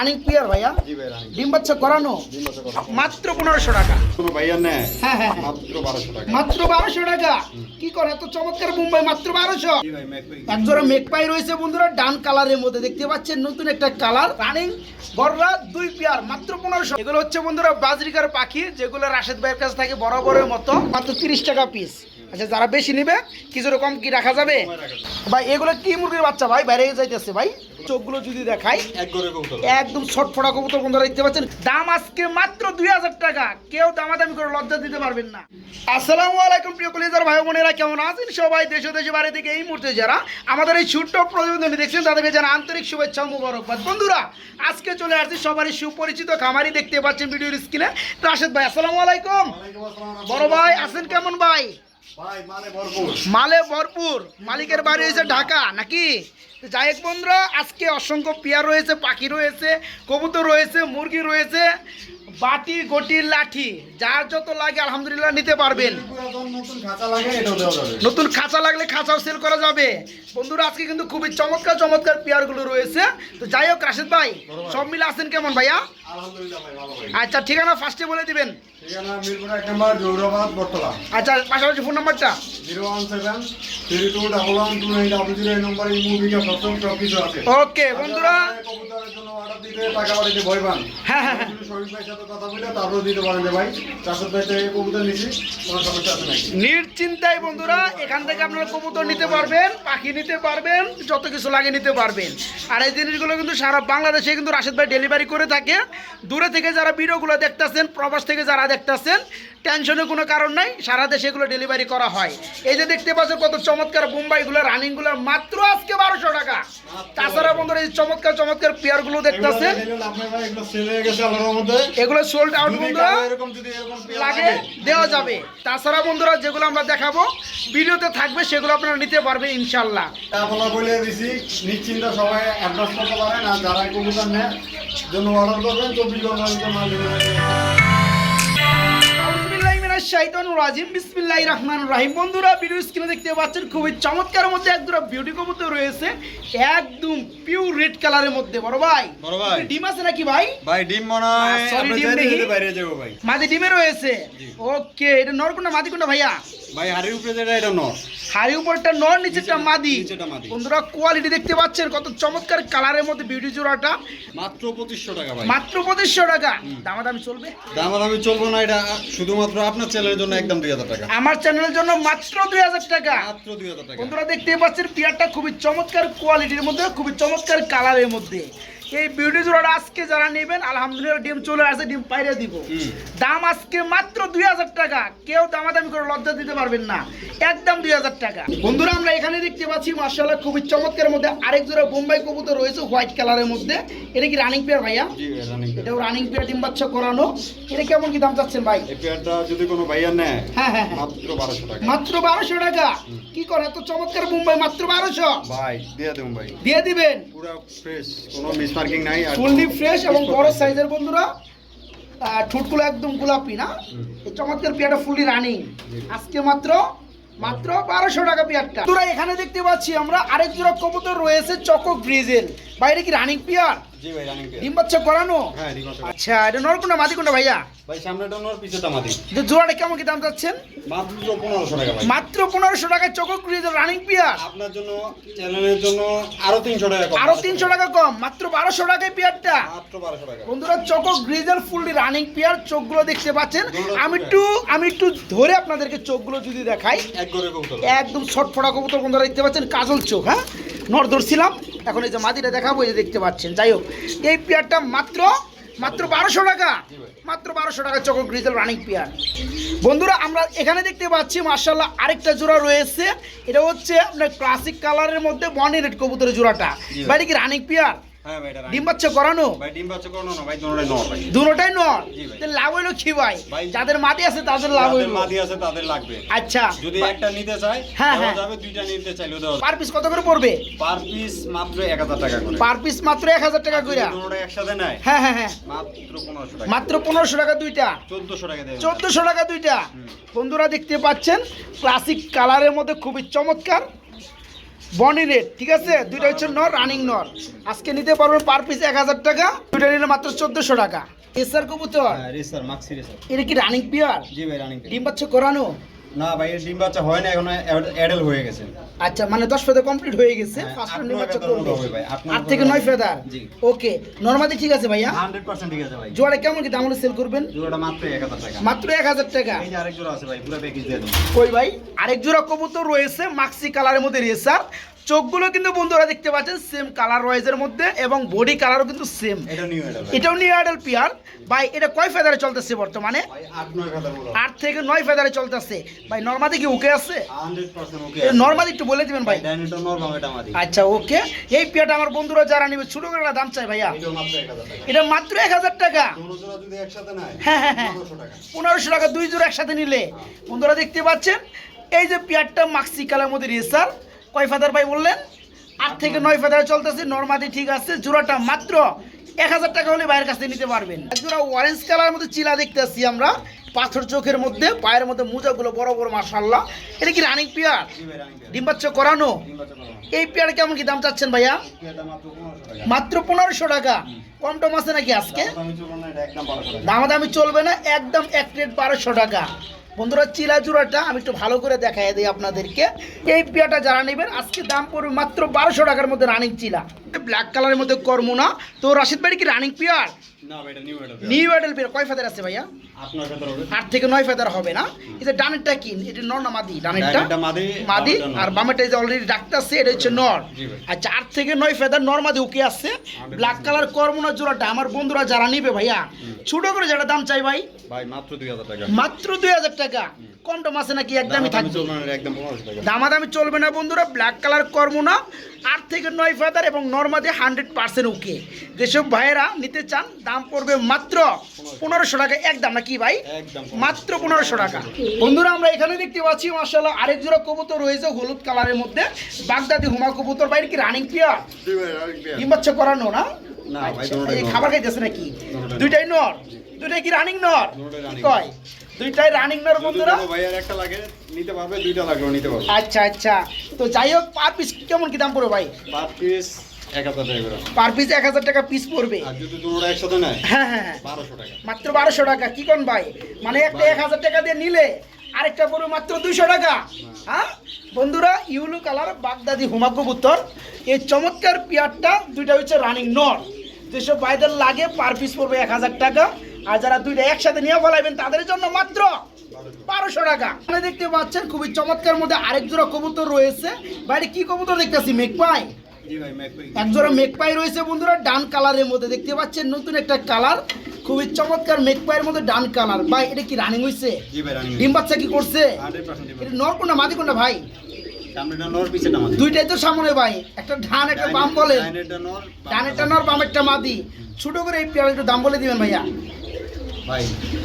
Running player ভাইয়া। ডিম বাচ্চা করানো। মাত্র পনেরোশো টাকা। হ্যাঁ হ্যাঁ হ্যাঁ। মাত্র বারোশো টাকা। কি করে এত চমৎকার মুম্বাই মাত্র বারোশো। একজোড়া মেকপাই রয়েছে বন্ধুরা ডান কালারের মধ্যে দেখতে পাচ্ছেন নতুন একটা কালার রানিং গররা দুই পেয়ার মাত্র পনেরোশো। এগুলো হচ্ছে বন্ধুরা বাজরিকার পাখি যেগুলো রাশেদ ভাইয়ের কাছে থাকে বরাবরের মতো মাত্র তিরিশ টাকা পিস আচ্ছা যারা বেশি নিবে কিছু রকম কি রাখা যাবে। ভাই এগুলো কি মুরগির বাচ্চা ভাই? বাইরে যাইতেছে ভাই। চোখগুলো যদি দেখাই একদম ছটফটা কবুতর বন্ধুরা দেখতে পাচ্ছেন। দাম আজকে মাত্র দুই হাজার টাকা। কেউ দামাদামি করে লজ্জা দিতে পারবেন না। আসসালামু আলাইকুম প্রিয় কলিজার ভাই বোনেরা কেমন আছেন সবাই? দেশ দেশে বাড়ি থেকে এই মুহূর্তে যারা আমাদের এই ছোট্ট প্রতিবেদনটি দেখছেন তাদেরকে জানা আন্তরিক শুভেচ্ছা মুবারকবাদ। বন্ধুরা আজকে চলে আসছি সবারই সুপরিচিত খামারি দেখতে পাচ্ছেন ভিডিওর স্ক্রিনে। রাশেদ ভাই আসসালামু আলাইকুম। বড় ভাই আছেন কেমন ভাই? মালে ভরপুর। মালিকের বাড়ি হয়েছে ঢাকা নাকি? যাই হোক বন্ধুরা আজকে অসংখ্য পেয়ার রয়েছে পাখি রয়েছে কবুতর রয়েছে মুরগি রয়েছে বাটি গটি লাঠি যার যত লাগে আলহামদুলিল্লাহ নিতে পারবেন। নতুন খাঁচা লাগলে খাঁচাও সেল করা যাবে। বন্ধুরা আজকে কিন্তু খুবই চমৎকার চমৎকার পেয়ারগুলো রয়েছে। তো যাই হোক রাশেদ ভাই। সব মিলে আছেন কেমন ভাইয়া? আচ্ছা ঠিকানা ফার্স্টে বলে দিবেন। ঠিকানা মিরপুর এক নম্বর জৌরাবাদ বটতলা। আচ্ছা পাশাপাশি ফোন নাম্বারটা zero one seven three two double one two nine double zero এই নম্বরে এই মুভি সব সব কিছু আছে। ওকে বন্ধুরা। দিতে টাকা বাড়িতে ভয় পান। হ্যাঁ হ্যাঁ হ্যাঁ। ভাইয়ের সাথে কথা বলে তারপর দিতে পারেন ভাই চাষের ভাই কবুতর নিছি কোনো সমস্যা আছে নাকি? নিশ্চিন্তায় বন্ধুরা এখান থেকে আপনারা কবুতর নিতে পারবেন পাখি নিতে পারবেন যত কিছু লাগে নিতে পারবেন। আর এই জিনিসগুলো কিন্তু সারা বাংলাদেশে কিন্তু রাশেদ ভাই ডেলিভারি করে থাকে। দূরে থেকে যারা ভিডিওগুলো দেখতেছেন প্রবাস থেকে যারা দেখতেছেন টেনশনের কোনো কারণ নাই সারা দেশে এগুলো ডেলিভারি করা হয়। এই যে দেখতে পাচ্ছেন কত চমৎকার বোম্বাইগুলো রানিংগুলো মাত্র আজকে বারোশো টাকা। তাছাড়া বন্ধুরা এই চমৎকার চমৎকার পেয়ারগুলো দেখতেছেন। এগুলো সোল্ড আউট বন্ধুরা। পেয়ার লাগে দেওয়া যাবে। তাছাড়া বন্ধুরা যেগুলো আমরা দেখাবো ভিডিওতে থাকবে সেগুলো আপনারা নিতে পারবেন ইনশাল্লাহ বলে দিছি নিশ্চিন্ত সবাই অ্যাডভান্স করতে পারেন আর যারা কবুতর নেয় জন্য অর্ডার করবেন চব্বিশ ঘণ্টার মাল মিনাশ শাইতানির রাজিম। বিসমিল্লাহির রহমানির রহিম। বন্ধুরা ভিডিও স্ক্রিনে দেখতে পাচ্ছেন খুবই চমৎকার মধ্যে একদম বিউটি কবুতর রয়েছে। একদম পিওর রেড কালারের মধ্যে। বড় ভাই বড় ভাই। ডিম আছে নাকি ভাই? ভাই ডিম মনে হয় আপনি ডিম চাইলে বাইরে যাব ভাই। মাদি ডিমে রয়েছে। ওকে এটা নর কোনটা মাদি কোনটা ভাইয়া? ভাই হাড়ির উপরে যেটা এটা নর। হাড়ি উপরটা নর নিচেরটা মাদি। বন্ধুরা কোয়ালিটি দেখতে পাচ্ছেন কত চমৎকার কালারের মধ্যে বিউটি জোড়াটা। মাত্র পঁচিশশো টাকা ভাই। মাত্র পঁচিশশো টাকা। দামাদামি চলবে? না এটা শুধুমাত্র আপনার চ্যানেলের জন্য একদম দুই হাজার টাকা। আমার চ্যানেলের জন্য মাত্র দুই হাজার টাকা। মাত্র দুই হাজার টাকা। বন্ধুরা দেখতে পাচ্ছেন পেয়ারটা খুবই চমৎকার কোয়ালিটির মধ্যে খুবই চমৎকার কালারের মধ্যে। এই বিউটি জোড়াটা আজকে যারা নেবেন আলহামদুলিল্লাহ ডিম চলে আসে ডিম পাইরে দিব। দাম আজকে মাত্র দুই হাজার টাকা। কেউ দামাদামি করে লজ্জা দিতে পারবেন না। একদম দুই হাজার টাকা। বন্ধুরা আমরা এখানে দেখতে পাচ্ছি মার্শাল্লাহ খুবই চমৎকার মধ্যে আরেক জোড়া বোম্বাই কবুতর রয়েছে হোয়াইট কালারের মধ্যে। এটা কি রানিং পেয়ার ভাইয়া? এটাও রানিং পেয়ার ডিম বাচ্চা করানো। এটা কেমন কি দাম চাচ্ছেন ভাই? এই পেয়ারটা যদি কোনো ভাইয়া নেয় হ্যাঁ হ্যাঁ হ্যাঁ। মাত্র বারোশো টাকা। মাত্র বারোশো টাকা। কি করে? এত চমৎকার মুম্বাই মাত্র বারোশো। ভাই দিয়ে দেবেন ভাই। দিয়ে দিবেন? পুরো ফ্রেশ কোনো মিস মার্কিং নাই ফুললি ফ্রেশ এবং বড় সাইজের বন্ধুরা ঠোঁটগুলো একদম গোলাপি না। এই চমৎকার পেয়ারটা ফুললি রানিং আজকে মাত্র মাত্র বারোশো টাকা পেয়ারটা। তোরা এখানে দেখতে পাচ্ছি আমরা আরেক জোড়া কবুতর রয়েছে চকো ব্রিজেল বাইরে কি রানিং পেয়ার জি ভাই রানিং পেয়ার ডিম বাচ্চা করানো? হ্যাঁ আছে আচ্ছা এটা নরকুন্ডা মাদি কোনটা ভাইয়া? ভাই সামনেটা নর পিছেটা মাটি যে জোড়াটা কেমন কি দাম চাচ্ছেন? মাত্র পনেরোশো টাকা ভাই। মাত্র পনেরোশো টাকায় চকক ব্রিজেল রানিং পেয়ার আপনার জন্য চ্যানেলের জন্য আরও তিনশো টাকা কম। আরও তিনশো টাকা কম মাত্র বারোশো টাকায় পেয়ারটা মাত্র বারোশো টাকা। বন্ধুরা চোখ গ্রিজাল ফুললি রানিং পেয়ার চোখগুলো দেখতে পাচ্ছেন। আমি একটু আমি একটু ধরে আপনাদেরকে চোখগুলো যদি দেখাই। একদম ছটফটা কবুতর বন্ধুরা দেখতে পাচ্ছেন কাজল চোখ হ্যাঁ? নর ধরছিলাম। এখন এই যে মাদিটা দেখাবো এই যে দেখতে পাচ্ছেন। যাই হোক এই পেয়ারটা মাত্র মাত্র বারোশো টাকা। মাত্র বারোশো টাকা চকো গ্রিজেল রানিং পেয়ার। বন্ধুরা আমরা এখানে দেখতে পাচ্ছি মার্শাল্লাহ আরেকটা জোড়া রয়েছে। এটা হচ্ছে আপনার ক্লাসিক কালারের মধ্যে বনি রেড কবুতরের জোড়াটা। বাড়ি কি রানিং পেয়ার ডিম বাচ্চা করানো নর লাভ হইল কি ভাই? ভাই। যাদের মাটি আছে তাদের লাভ হইল। মাদি আছে তাদের লাগবে। আচ্ছা। যদি একটা নিতে চায় হ্যাঁ, হ্যাঁ। যাবে দুইটা নিতে চাইলেও দেওয়া পার পিস কত করে পড়বে? পার পিস মাত্র টাকা করে। পার পিস মাত্র এক হাজার টাকা করে দুটোটা একসাথে হ্যাঁ হ্যাঁ হ্যাঁ। মাত্র পনেরোশো টাকা। মাত্র পনেরোশো টাকা দুইটা। টাকা দুইটা। বন্ধুরা দেখতে পাচ্ছেন ক্লাসিক কালারের মধ্যে খুবই চমৎকার। বনি রেট ঠিক আছে? দুইটা হচ্ছে নর রানিং নর। আজকে নিতে পারবেন পার পিস এক হাজার টাকা দুইটা নিলে মাত্র চোদ্দশো টাকা। এসার কবুতর। রেসার এটা কি রানিং পিয়ার জি ভাই রানিং ডিম বাচ্চা করানো? না ভাই এর ডিম বাচ্চা হয় না এখন অ্যাডাল হয়ে গেছে। আচ্ছা মানে দশ ফেদার কমপ্লিট হয়ে গেছে হ্যাঁ, ফার্স্ট আট ডিম বাচ্চা করবে ভাই, আট থেকে ফেদার নয় ফেদার জি। ওকে নরমালি ঠিক আছে ভাইয়া? হান্ড্রেড পার্সেন্ট ঠিক আছে ভাই। জোড়া কেমন কি দাম হলে সেল করবেন? জোড়াটা মাত্র এক হাজার টাকা। মাত্র এক হাজার টাকা। এই যে আরেক জোড়া আছে ভাই পুরো প্যাকেজ দিয়ে দেবো। কই ভাই? আরেক জোড়া কবুতর রয়েছে মাক্সি কালারের মধ্যে রেসার চোখগুলো কিন্তু বন্ধুরা দেখতে পাচ্ছেন সেম কালার ওয়াইজের মধ্যে এবং বডি কালারও কিন্তু সেম এটা নিউ অ্যাডাল এটাও নিউ আইডল পিয়ার ভাই এটা কয় ফেদারে চলতেছে বর্তমানে? আট থেকে নয় ফেদারে চলতেছে। ভাই নর্মাদি কি ওকে আছে? নর্মাদি একটু বলে দিবেন ভাই। আচ্ছা ওকে এই পিয়াটা আমার বন্ধুরা যারা নিবে ছোট করে দাম চাই ভাইয়া। এটা মাত্র এক হাজার টাকা। দোনো জোড়া যদি একসাথে নেয় হ্যাঁ, হ্যাঁ, হ্যাঁ। পনেরোশো টাকা। পনেরোশো টাকা দুই জোড়া একসাথে নিলে। বন্ধুরা দেখতে পাচ্ছেন? এই যে পেয়ারটা মাক্সি কালার মধ্যে রেসার কয় ফাদার ভাই বললেন? আট থেকে নয় ফাদার চলতেছে নর্মালি ঠিক আছে, জোড়াটা মাত্র এক হাজার টাকা হলে বাইরের কাছে নিতে পারবেন। জোড়া অরেঞ্জ কালার মধ্যে চিলা দেখতে আসছি আমরা, পাথর চোখের মধ্যে, পায়ের মধ্যে মোজাগুলো বড় বড় মার্শাল্লাহ এটা কি রানিং পেয়ার জি ভাই রানিং ডিম বাচ্চা করানো? এই পেয়ার কেমন কি দাম চাচ্ছেন ভাইয়া? মাত্র পনেরোশো টাকা। কম টম আছে নাকি আজকে? দামাদামি চলবে না, একদম এক প্লেট বারোশো টাকা। বন্ধুরা চিলা চূড়াটা আমি একটু ভালো করে দেখাই দিই আপনাদেরকে। এই পিয়াটা যারা নেবেন আজকে দাম পড়বে মাত্র বারোশো টাকার মধ্যে রানিং চিলা। ব্ল্যাক কালারের মধ্যে কর্মনা তো রাশিদ ভাই কি running pair? New adult pair. কয় ফাদের আছে ভাইয়া? আট থেকে নয় ফেদার হবে না? এই যে ডানেরটা কি? এটা নর না মাদি? ডানেরটা? মাদি। আর বামেরটা যে অলরেডি ডাক্তার আছে এটা হচ্ছে নর। আচ্ছা আট থেকে নয় ফেদার নর মাদি ওকে আছে। ব্ল্যাক কালার কর্মনা জোড়াটা আমার বন্ধুরা যারা নিবে ভাইয়া ছোট করে যেটা দাম চাই ভাই? ভাই মাত্র দুই হাজার টাকা। মাত্র দুই হাজার টাকা। কম টম আছে নাকি? একদমই থাকবে। দামাদামি চলবে না বন্ধুরা ব্ল্যাক কালার কর্ম না আট থেকে নয় ফেদার এবং নর্মাদি হান্ড্রেড পার্সেন্ট ওকে যেসব ভাইয়েরা নিতে চান দাম পড়বে মাত্র পনেরোশো টাকা। একদম না কি ভাই? মাত্র পনেরোশো টাকা। বন্ধুরা আমরা এখানে দেখতে পাচ্ছি মার্শাল্লাহ আরেক জোড়া কবুতর রয়েছে হলুদ কালারের মধ্যে। বাগদাদি হুমা কবুতর বাইরে কি রানিং পিয়ার জি ভাই রানিং পেয়ার। ডিম বাচ্চা করানো না ভাই আচ্ছা, খাবার খাইতেছে নাকি? দুইটাই নর দুইটাই কি রানিং নর কয়? দুইটাই রানিং নর বন্ধুরা? কোনো ভাইয়ার একটা লাগে নিতে পারবে দুইটা লাগলেও নিতে পারবে। আচ্ছা আচ্ছা। তো যাই হোক পার পিস কেমন কি দাম পড়বে ভাই? পার পিস পার পিস এক হাজার টাকা পিস পড়বে। হ্যাঁ হ্যাঁ হ্যাঁ। মাত্র বারোশো টাকা কি কোন ভাই? মানে একটা এক হাজার টাকা দিয়ে নিলে আরেকটা পড়বে মাত্র দুইশো টাকা। হ্যাঁ? বন্ধুরা ইউলু কালার বাগদাদি হুমা কবুতর এই চমৎকার পেয়ারটা দুইটা হচ্ছে রানিং নট যেসব ভাইদের লাগে পার পিস পড়বে এক হাজার টাকা। আর যারা দুইটা একসাথে নিয়ে ফেলাইবেন তাদের জন্য মাত্র বারোশো। টাকা। এখানে দেখতে পাচ্ছেন খুবই চমৎকার মধ্যে আরেক জোড়া কবুতর রয়েছে। বাইরে কি কবুতর দেখতেছি? মেঘ ম্যাকপি একজোড়া মেঘপাই রয়েছে বন্ধুরা ডান কালারের মধ্যে। দেখতে পাচ্ছেন নতুন একটা কালার খুবই চমৎকার মেঘপাইয়ের মধ্যে ডান কালার। ভাই এটা কি রানিং রানিং ডিম বাচ্চা কি করছে? এটা নর কোনটা মাদি কোনটা ভাই? দুইটাই তো সামনে ভাই একটা ধান একটা বাম বলে ডাইনেরটা নর নর বামেরটা মাদি। ছোট করে এই পেয়ার একটু দাম বলে দিবেন ভাইয়া।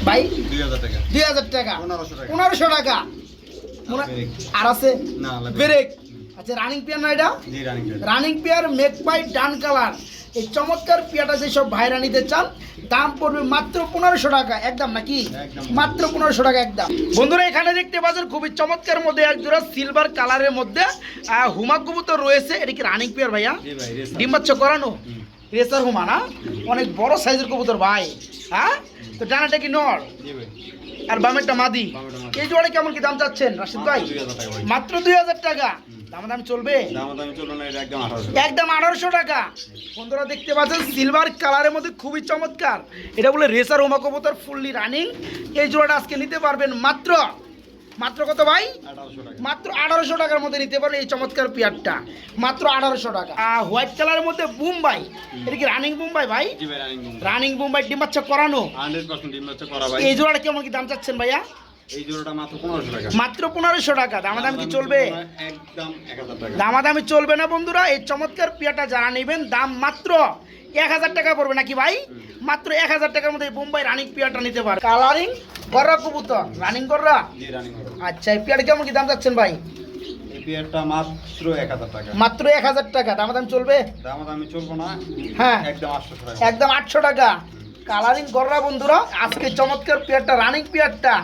ভাই দুই হাজার টাকা। পনেরোশো টাকা। আর আছে? না ব্রেক। আচ্ছা রানিং পেয়ার না এটা? রানিং পেয়ার মেকপাই ডান কালার এই চমৎকার পেয়ারটা যেসব ভাইরা নিতে চান দাম পড়বে মাত্র পনেরোশো টাকা একদম নাকি? মাত্র পনেরোশো টাকা একদম। বন্ধুরা এখানে দেখতে পাচ্ছেন খুবই চমৎকার মধ্যে এক জোড়া সিলভার কালারের মধ্যে হুমা কবুতর রয়েছে। এটা কি রানিং পেয়ার ভাইয়া? জি ভাই রেসার। ডিম বাচ্চা করানো। রেসার হুমা না? অনেক বড় সাইজের কবুতর ভাই। হ্যাঁ? তো ডানাটা কি ভাই। আর বামেরটা মাদি। মাদি। এই জোড়া কেমন কি দাম চাচ্ছেন রাশিদ ভাই? মাত্র 2000 টাকা। ভাই। মাত্র দুই হাজার টাকা। দাম দাম চলবে? দামাদামি চলবে না এটা একদম আঠারোশো একদম আঠারোশো টাকা। বন্ধুরা দেখতে পাচ্ছেন সিলভার কালারের মধ্যে খুবই চমৎকার। এটা বলে রেসার ওমা কবুতর ফুললি রানিং এই জোড়াটা আজকে নিতে পারবেন মাত্র মাত্র কত ভাই? মাত্র আঠারোশো টাকার মধ্যে নিতে পারবেন এই চমৎকার পেয়ারটা। মাত্র আঠারোশো টাকা। আর হোয়াইট কালারের মধ্যে বুম্বাই এটা কি রানিং বুম্বাই ভাই? রানিং বুম্বাই ডিম বাচ্চা করানো। এই জোড়াটা কেমন কি দাম চাচ্ছেন ভাইয়া? এই জোড়াটা মাত্র পনেরোশো টাকা। মাত্র পনেরোশো টাকা। দামাদাম কি চলবে? একদম এক হাজার টাকা। দামাদামি চলবে না বন্ধুরা? এই চমৎকার পেয়ারটা যারা নেবেন দাম মাত্র এক হাজার টাকা পড়বে নাকি ভাই? মাত্র এক হাজার টাকার মধ্যে এই বোম্বাই রানিং পেয়ারটা নিতে পারে। কালারিং গররা কবুতর। রানিং গররা? আচ্ছা এই পেয়ারটা কেমন কি দাম চাচ্ছেন ভাই? মাত্র এক হাজার টাকা। মাত্র এক হাজার টাকা। দামাদাম চলবে? দামাদামি চলবো না। হ্যাঁ। একদম আটশো টাকা। একদম আটশো টাকা। কালারিং গররা বন্ধুরা আজকে চমৎকার পেয়ারটা রানিং পেয়ারটা।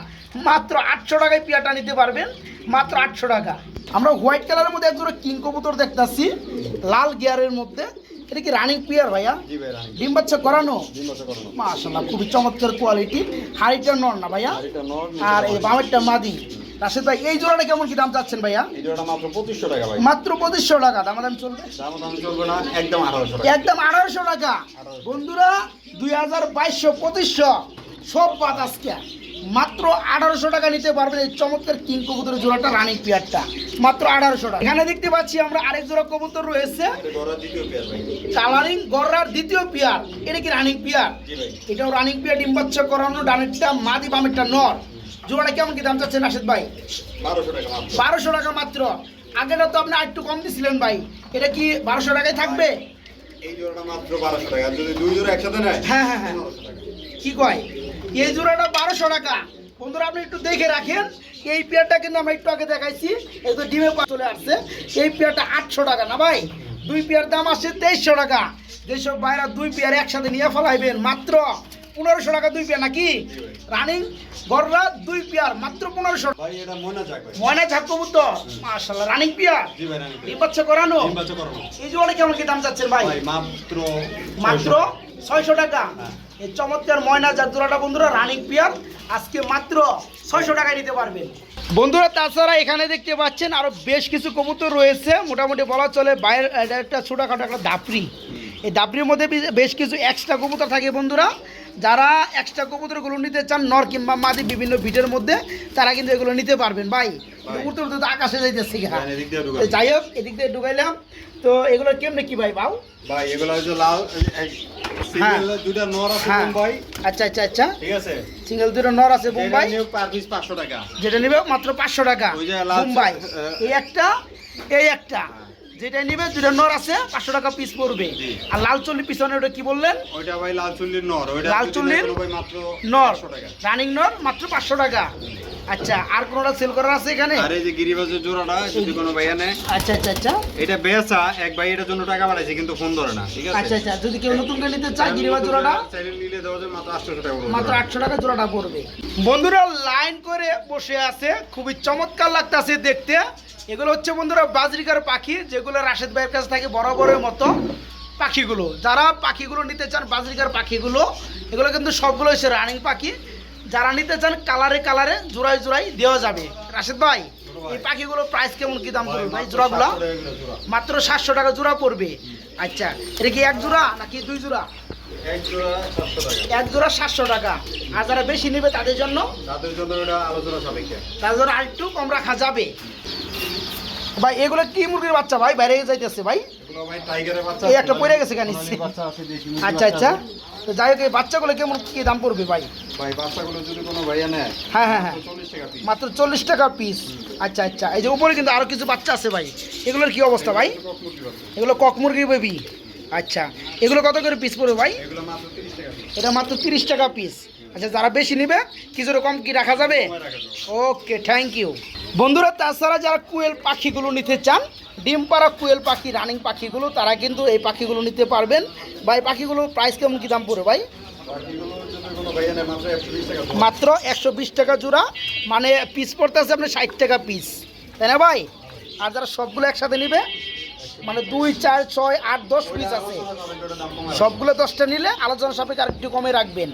মাত্র আটশো টাকায় পেয়ারটা নিতে পারবেন মাত্র আটশো টাকা। আমরা হোয়াইট কালারের মধ্যে একজোড়া কিং কবুতর দেখতাছি লাল গিয়ারের মধ্যে। এটা কি রানিং পিয়ার ভাইয়া? ডিম বাচ্চা করানো? মাশাল্লাহ খুবই চমৎকার কোয়ালিটি হাড়িটা নর না ভাইয়া? আর এই বামেরটা মাদি। রাশেদ ভাই এই জোড়াটা কেমন কি দাম চাচ্ছেন ভাইয়া? এই জোড়াটা মাত্র পঁচিশশো টাকা ভাই। মাত্র পঁচিশশো টাকা দাম দাম চলবে? দাম দাম চলবে না একদম আঠারোশো টাকা। একদম আঠারোশো টাকা। বন্ধুরা দুই হাজার বাইশশো পঁচিশশো। সব বাদ আজকে। মাত্র আঠারোশো টাকা নিতে পারবেন এই চমৎকার কিং কবুতরের জোড়াটা রানিং পিয়ারটা। মাত্র আঠারোশো টাকা। এখানে দেখতে পাচ্ছি আমরা আরেক জোড়া কবুতর রয়েছে। কালারিং গররার দ্বিতীয় পিয়ার। এটা কি রানিং পিয়ার? এটাও রানিং পিয়ার ডিম বাচ্চা করানো ডানেরটা মাদি বামেরটা নর। জোড়াটা কেমন কি দাম চাচ্ছেন রাশেদ ভাই? বারোশো টাকা মাত্র। বারোশো টাকা মাত্র। আগেটা তো আপনি একটু কম দিছিলেন ভাই। এটা কি বারোশো টাকায় থাকবে? এই জোড়াটা মাত্র বারোশো টাকা। যদি দুই জোড়া একসাথে নেয়? হ্যাঁ হ্যাঁ হ্যাঁ। কি কয়? এই জোড়াটা বারোশো টাকা। বন্ধুরা আপনি একটু দেখে রাখেন এই পেয়ারটা কিন্তু আমরা একটু আগে দেখাইছি এই তো ডিমে পা চলে আসছে। এই পেয়ারটা আটশো টাকা না ভাই? দুই পেয়ার দাম আসছে তেইশশো টাকা। যেসব বাইরা দুই পেয়ার একসাথে নিয়ে ফেলাইবেন মাত্র পনেরোশো টাকা দুই পেয়ার নাকি? রানিং গররা দুই পেয়ার মাত্র পনেরোশো মনে ময়না ঝাক কবুতর? মাশাল্লাহ রানিং পেয়ার? এই বাচ্চা করানো? এই জোড়া কেমন কি দাম চাচ্ছেন ভাই? ভাই মাত্র মাত্র ছয়শো টাকা। হ্যাঁ। এই চমৎকার ময়না জাতুরাটা বন্ধুরা রানিং পিয়ার আজকে মাত্র ছয়শো টাকায় নিতে পারবেন। বন্ধুরা তাছাড়া এখানে দেখতে পাচ্ছেন আরও বেশ কিছু কবুতর রয়েছে। মোটামুটি বলা চলে বাইরের একটা ছোটোখাটো একটা দাপড়ি। এই দাপড়ির মধ্যে বেশ কিছু এক্সট্রা কবুতর থাকে বন্ধুরা। যারা এক্সট্রা কবুতরগুলো নিতে চান নর কিংবা মাদি বিভিন্ন ভিটের মধ্যে তারা কিন্তু এগুলো নিতে পারবেন। ভাই উঠতে উঠতে তো আকাশে যাইতেছে। তো যাই হোক এদিক দিয়ে ঢুকাইলাম। তো এগুলো কেমনে কি ভাই বাউ? ভাই এগুলো লাল সিঙ্গেল দুইটা নর আছে হ্যাঁ। আচ্ছা আচ্ছা আচ্ছা। ঠিক আছে। সিঙ্গেল দুটো নর আছে বোম্বাই। পার পিস পাঁচশো টাকা। যেটা নিবে মাত্র পাঁচশো টাকা লাল- বোম্বাই। এই একটা এই একটা। যেটা নিবে দুটো নর আছে পাঁচশো টাকা পিস পড়বে। আর লাল চল্লি পিছনে ওটা কি বললেন? ওইটা ভাই লাল চুল্লির নর। লাল চুল্লির নর। 500 টাকা। রানিং নর মাত্র পাঁচশো টাকা। আচ্ছা আর কোনোটা সেল করার আছে এখানে? আর এই যে গিরিবাজের জোড়াটা যদি কোনো ভাইয়া নেয়। আচ্ছা আচ্ছা আচ্ছা। এটা বেচা এক ভাই এটার জন্য টাকা বাড়াইছে কিন্তু ফোন ধরে না ঠিক আছে? আচ্ছা আচ্ছা যদি কেউ নতুন করে নিতে চায় গিরিবা জোড়াটা চাইলে নিলে দেওয়া যায় মাত্র 800 টাকা। মাত্র আটশো টাকা জোড়াটা পড়বে। বন্ধুরা লাইন করে বসে আছে খুবই চমৎকার লাগতেছে দেখতে। এগুলো হচ্ছে বন্ধুরা বাজরিকার পাখি যেগুলো রাশেদ ভাইয়ের কাছে থাকে বরাবরের মতো পাখিগুলো। যারা পাখিগুলো নিতে চান বাজরিকার পাখিগুলো এগুলো কিন্তু সবগুলো হচ্ছে রানিং পাখি। যারা নিতে চান কালারে কালারে জোড়াই জোড়াই দেওয়া যাবে। রাশেদ ভাই এই পাখিগুলো প্রাইস কেমন কি দাম পড়বে? ভাই জোড়াগুলো? 700 টাকা করে জোড়া। মাত্র সাতশো টাকা জোড়া পড়বে। আচ্ছা এটা কি এক জোড়া নাকি দুই জোড়া? এক জোড়া এক জোড়া সাতশো টাকা। আর যারা বেশি নেবে তাদের জন্য? তাদের জন্য তাদের জন্য আরেকটু কম রাখা যাবে। ভাই এগুলো কি মুরগির বাচ্চা ভাই? বাইরে যাইতেছে ভাই। এই একটা পড়ে গেছে কেন? মুরগির আচ্ছা আচ্ছা। তো যাই হোক এই বাচ্চাগুলো কেমন কি দাম পড়বে ভাই? ভাই বাচ্চাগুলো যদি কোনো ভাইয়া নেয় হ্যাঁ হ্যাঁ হ্যাঁ। 40 টাকা পিস মাত্র চল্লিশ টাকা পিস আচ্ছা আচ্ছা। এই যে উপরে কিন্তু আরও কিছু বাচ্চা আছে ভাই। এগুলোর কি অবস্থা ভাই? এগুলো কক মুরগি বেবি আচ্ছা। এগুলো কত করে পিস পড়বে ভাই? এগুলো মাত্র 30 টাকা পিস এটা মাত্র তিরিশ টাকা পিস আচ্ছা যারা বেশি নেবে কিছু রকম কি রাখা যাবে? ওকে থ্যাংক ইউ বন্ধুরা, তাছাড়া যারা কুয়েল পাখিগুলো নিতে চান, ডিম পাড়া কুয়েল পাখি, রানিং পাখিগুলো, তারা কিন্তু এই পাখিগুলো নিতে পারবেন। বা এই পাখিগুলোর প্রাইস কেমন কি দাম পড়ে ভাই? মাত্র 120 টাকা পিস। মাত্র একশো টাকা জোড়া মানে পিস পড়তে আছে আপনার ষাট টাকা পিস তাই না ভাই? আর যারা সবগুলো একসাথে নিবে মানে দুই, চার, ছয়, আট, দশ পিস আছে। সবগুলো দশটা নিলে আলোচনা সাপেক্ষে আরেকটু কমে রাখবেন।